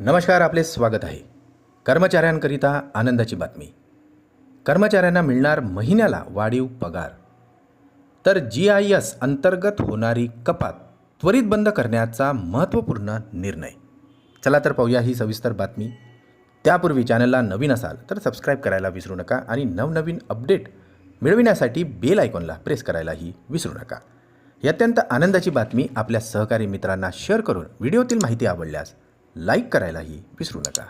नमस्कार आपले स्वागत आहे. कर्मचाऱ्यांकरिता आनंदाची बातमी. कर्मचाऱ्यांना मिळणार महिन्याला वाढीव पगार. तर जी आय एस अंतर्गत होणारी कपात त्वरित बंद करण्याचा महत्त्वपूर्ण निर्णय. चला तर पाहूया ही सविस्तर बातमी. त्यापूर्वी चॅनलला नवीन असाल तर सबस्क्राईब करायला विसरू नका आणि नवनवीन अपडेट मिळविण्यासाठी बेल आयकॉनला प्रेस करायलाही विसरू नका. ही अत्यंत आनंदाची बातमी आपल्या सहकारी मित्रांना शेअर करून व्हिडिओतील माहिती आवडल्यास लाईक करायलाही विसरू नका.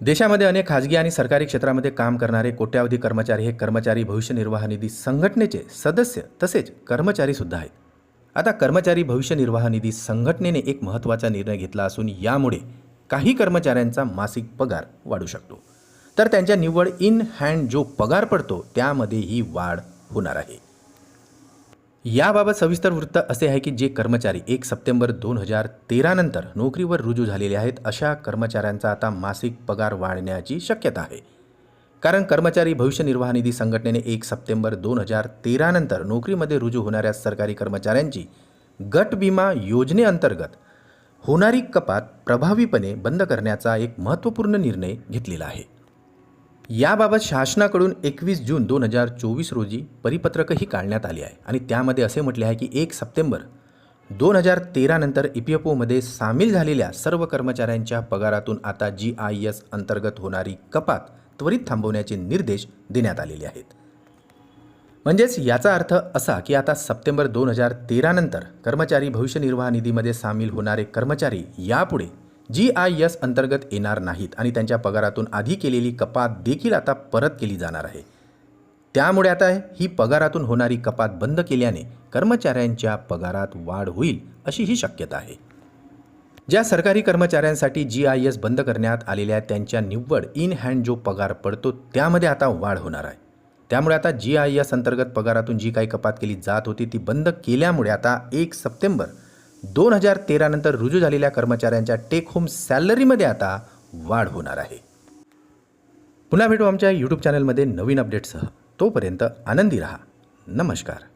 देशामध्ये अनेक खाजगी आणि सरकारी क्षेत्रामध्ये काम करणारे कोट्यावधी कर्मचारी हे कर्मचारी भविष्य निर्वाह निधी संघटनेचे सदस्य तसेच कर्मचारीसुद्धा आहेत. आता कर्मचारी भविष्य निर्वाह निधी संघटनेने एक महत्त्वाचा निर्णय घेतला असून यामुळे काही कर्मचाऱ्यांचा मासिक पगार वाढू शकतो. तर त्यांच्या निव्वळ इन हँड जो पगार पडतो त्यामध्ये ही वाढ होणार आहे. याबाबत सविस्तर वृत्त असे आहे की जे कर्मचारी एक सप्टेंबर दोन हजार तेरानंतर नोकरीवर रुजू झालेले आहेत अशा कर्मचाऱ्यांचा आता मासिक पगार वाढण्याची शक्यता आहे. कारण कर्मचारी भविष्य निर्वाह निधी संघटनेने एक सप्टेंबर दोन हजार तेरानंतर नोकरीमध्ये रुजू होणाऱ्या सरकारी कर्मचाऱ्यांची गट विमा योजनेअंतर्गत होणारी कपात प्रभावीपणे बंद करण्याचा एक महत्त्वपूर्ण निर्णय घेतलेला आहे. याबाबत शासनाकडून एकवीस जून दोन हजार चोवीस रोजी परिपत्रकही काढण्यात आले आहे. आणि त्यामध्ये असे म्हटले आहे की एक सप्टेंबर दोन हजार तेरानंतर ई पी एफ ओमध्ये सामील झालेल्या सर्व कर्मचाऱ्यांच्या पगारातून आता जी आय एस अंतर्गत होणारी कपात त्वरित थांबवण्याचे निर्देश देण्यात आलेले आहेत. म्हणजेच याचा अर्थ असा की आता सप्टेंबर दोन हजार तेरानंतर कर्मचारी भविष्य निर्वाह निधीमध्ये सामील होणारे कर्मचारी यापुढे जी आय एस अंतर्गत येणार नाहीत आणि त्यांच्या पगारातून आधी केलेली कपात देखील आता परत केली जाणार आहे. त्यामुळे आता ही पगारातून होणारी कपात बंद केल्याने कर्मचाऱ्यांच्या पगारात वाढ होईल अशी ही शक्यता आहे. ज्या सरकारी कर्मचाऱ्यांसाठी जी आय एस बंद करण्यात आलेल्या त्यांच्या निव्वळ इन हँड जो पगार पडतो त्यामध्ये आता वाढ होणार आहे. त्यामुळे आता जी आय एस अंतर्गत पगारातून जी काही कपात केली जात होती ती बंद केल्यामुळे आता एक सप्टेंबर दोन हजार तेरानंतर रुजू झालेल्या कर्मचाऱ्यांच्या टेक होम सॅलरीमध्ये आता वाढ होणार आहे. पुन्हा भेटू आमच्या यूट्यूब चॅनलमध्ये नवीन अपडेटसह तोपर्यंत आनंदी रहा. नमस्कार.